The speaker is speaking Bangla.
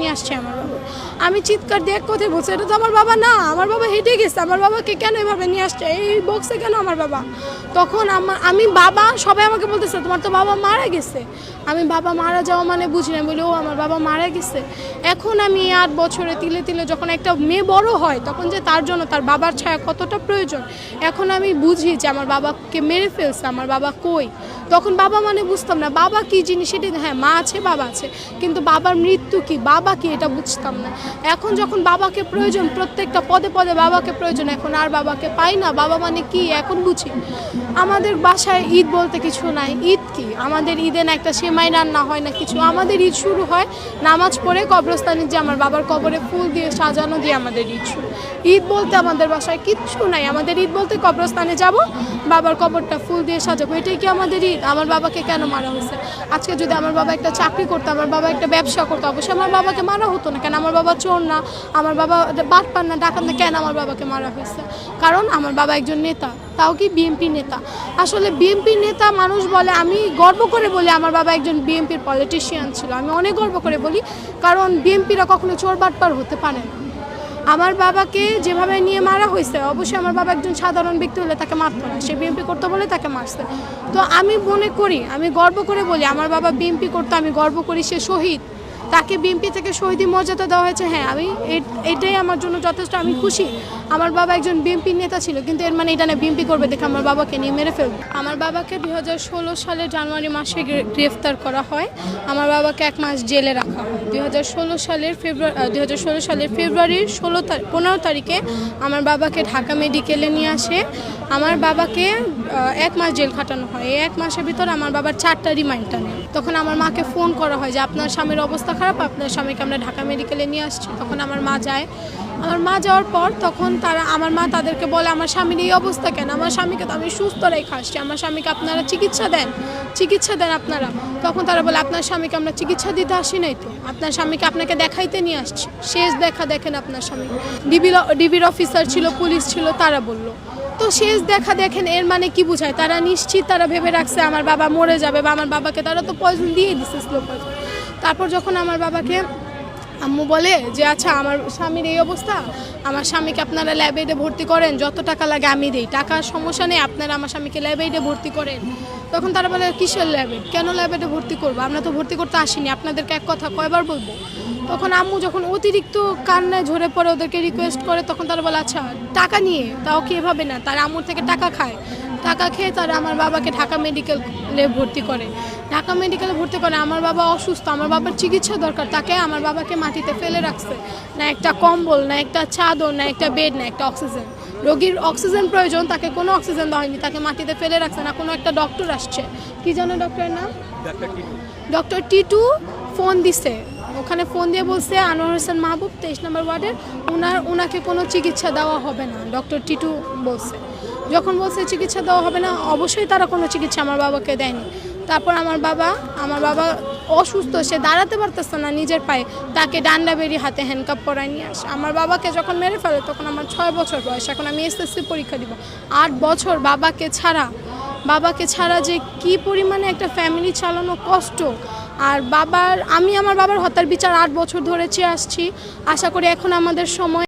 নিয়ে আসছে আমার বাবা। আমি চিৎকার দিয়ে এক কথাই বলছি, এটা তো আমার বাবা না, আমার বাবা হেঁটে গেছে, আমার বাবাকে কেন এভাবে নিয়ে আসছে? এই বক্সে কেন আমার বাবা? তখন আমার, আমি বাবা, সবাই আমাকে বলতেছে, তোমার তো বাবা মারা গেছে। আমি বাবা মারা যাওয়া মানে বুঝি না বলি, ও, আমার বাবা মারা গেছে। এখন আমি আট বছরে তিলে তিলে যখন একটা মেয়ে বড় হয়, তখন যে তার জন্য তার বাবার ছায়া কতটা প্রয়োজন? এখন আমি বুঝি যে আমার বাবাকে মেরে ফেলছে, আমার বাবা কই? তখন বাবা মানে বুঝতাম না, বাবা কি জিনিস সেটা হ্যাঁ মা আছে, বাবা আছে, কিন্তু বাবার মৃত্যু কি, বাবা কি এটা বুঝতাম না। এখন যখন বাবাকে প্রয়োজন, প্রত্যেকটা পদে পদে বাবাকে প্রয়োজন, এখন আর বাবাকে পাই না, বাবা মানে কি এখন বুঝি। আমাদের বাসায় ঈদ বলতে কিছু নাই, ঈদ কি? আমাদের ঈদে না একটা সেমাই রান্না হয় না কিছু, আমাদের ঈদ শুরু হয় নামাজ পড়ে কবরস্থানে যে আমার বাবার কবরে ফুল দিয়ে সাজানো দিয়ে আমাদের ঈদ শুরু। ঈদ বলতে আমাদের বাসায় কিচ্ছু নাই, আমাদের ঈদ বলতে কবরস্থানে যাব, বাবার কবরটা ফুল দিয়ে সাজাবো, এটাই কি আমাদের ঈদ? আমার বাবাকে কেন মারা হয়েছে? আজকে যদি আমার বাবা একটা চাকরি করতো, আমার বাবা একটা ব্যবসা করতো, অবশ্যই আমার বাবাকে মারা হতো না। কেন আমার বাবা চোর না? আমার বাবা বাদ পান না, ডাকাত না, কেন আমার বাবাকে মারা হয়েছে? কারণ আমার বাবা একজন নেতা, তাও কি বিএনপি নেতা? আসলে বিএনপি নেতা মানুষ বলে, আমি গর্ব করে বলি আমার বাবা একজন বিএনপির পলিটিশিয়ান ছিল। আমি অনেক গর্ব করে বলি, কারণ বিএনপিরা কখনো চোর বাটপার হতে পারে না। আমার বাবাকে যেভাবে নিয়ে মারা হয়েছে, অবশ্যই আমার বাবা একজন সাধারণ ব্যক্তি হলে তাকে মারত না। সে বিএমপি করতো বলে তাকে মারছে। তো আমি মনে করি, আমি গর্ব করে বলি, আমার বাবা বিএমপি করতো, আমি গর্ব করি সে শহীদ। তাকে বিএমপি থেকে শহীদি মর্যাদা দেওয়া হয়েছে। হ্যাঁ আমি এটাই আমার জন্য যথেষ্ট। আমি খুশি। আমার বাবা একজন বিএমপি নেতা ছিল, কিন্তু এর মানে এটা না বিএমপি করবে দেখে আমার বাবাকে নিয়ে মেরে ফেলবে। আমার বাবাকে দুই হাজার ষোলো সালের জানুয়ারি মাসে গ্রেফতার করা হয়। আমার বাবাকে এক মাস জেলে রাখা হয়। দুই হাজার ষোলো সালের ফেব্রুয়ারি দুই হাজার ষোলো সালের ফেব্রুয়ারির ষোলো তারিখ পনেরো তারিখে আমার বাবাকে ঢাকা মেডিকেলে নিয়ে আসে। আমার বাবাকে এক মাস জেল খাটানো হয়। এই এক মাসের ভিতর আমার বাবার চারটা রিমাইন্ড টানে তখন আমার মাকে ফোন করা হয় যে, আপনার স্বামীর অবস্থা খারাপ, আপনার স্বামীকে আমরা ঢাকা মেডিকেলে নিয়ে আসছি, তখন আমার মা যায়। আমার মা যাওয়ার পর তখন তারা, আমার মা তাদেরকে বলে, আমার স্বামীর এই অবস্থা কেন? আমার স্বামীকে তো আমি সুস্থ রেখে আসছি, আমার স্বামীকে আপনারা চিকিৎসা দেন চিকিৎসা দেন আপনারা। তখন তারা বলে, আপনার স্বামীকে আমরা চিকিৎসা দিতে আসি নাই তো। আপনার স্বামীকে আপনাকে দেখাইতে নিয়ে আসছি। শেষ দেখা দেখেন আপনার স্বামী। ডিবির ডিবির অফিসার ছিল, পুলিশ ছিল, তারা বলল, তো শেষ দেখা দেখেন, এর মানে কি বোঝায়? তারা নিশ্চিত, তারা ভেবে রাখছে, আমার বাবা মরে যাবে বা আমার বাবাকে তারা তো পয়জন দিয়ে দিচ্ছে স্লো পয়জন তারপর যখন আমার বাবাকে আম্মু বলে যে আচ্ছা আমার স্বামীর এই অবস্থা, আমার স্বামীকে আপনারা ল্যাবেডে ভর্তি করেন, যত টাকা লাগে আমি দিই। টাকার সমস্যা নেই, আপনারা আমার স্বামীকে ল্যাবেডে ভর্তি করেন। তখন তারা বলে, কিসের ল্যাবে কেন ল্যাবেডে ভর্তি করব? আমরা তো ভর্তি করতে আসিনি, আপনাদেরকে এক কথা কয়বার বলব? তখন আম্মু যখন অতিরিক্ত কান্নায় ঝরে পড়ে ওদেরকে রিকোয়েস্ট করে, তখন তারা বলে আচ্ছা টাকা নিয়ে, তাও কি এভাবে না? তারা আম্মুর থেকে টাকা খায়। টাকা খেয়ে তারা আমার বাবাকে ঢাকা মেডিকেলে ভর্তি করে। ঢাকা মেডিকেলে ভর্তি করে আমার বাবা অসুস্থ আমার বাবার চিকিৎসা দরকার তাকে আমার বাবাকে মাটিতে ফেলে রাখছে। না একটা কম্বল না একটা চাদর না একটা বেড না একটা অক্সিজেন রোগীর অক্সিজেন প্রয়োজন তাকে কোনো অক্সিজেন দেওয়া হয়নি তাকে মাটিতে ফেলে রাখছে না কোনো একটা ডক্টর আসছে। কি জানো ডক্টরের নাম? ডক্টর টিটু। ফোন দিছে। ওখানে ফোন দিয়ে বলছে আনোয়ার হোসেন মাহবুব তেইশ নম্বর ওয়ার্ডের ওনার ওনাকে কোনো চিকিৎসা দেওয়া হবে না ডক্টর টিটু বলছে। যখন বলছে চিকিৎসা দেওয়া হবে না, অবশ্যই তারা কোনো চিকিৎসা আমার বাবাকে দেয়নি। তারপর আমার বাবা আমার বাবা অসুস্থ, সে দাঁড়াতে পারতেছে না নিজের পায়ে। তাকে ডান্ডা বেরিয়ে হাতে হ্যান্ডকাপ পরায় নিয়ে আসে। আমার বাবাকে যখন মেরে ফেলে, তখন আমার ছয় বছর বয়স। এখন আমি এসএসসি পরীক্ষা দিব। আট বছর বাবাকে ছাড়া। বাবাকে ছাড়া যে কি পরিমাণে একটা ফ্যামিলি চালানো কষ্ট। আর বাবার, আমি আমার বাবার হত্যার বিচার আট বছর ধরে চেয়ে আসছি। আশা করি এখন আমাদের সময়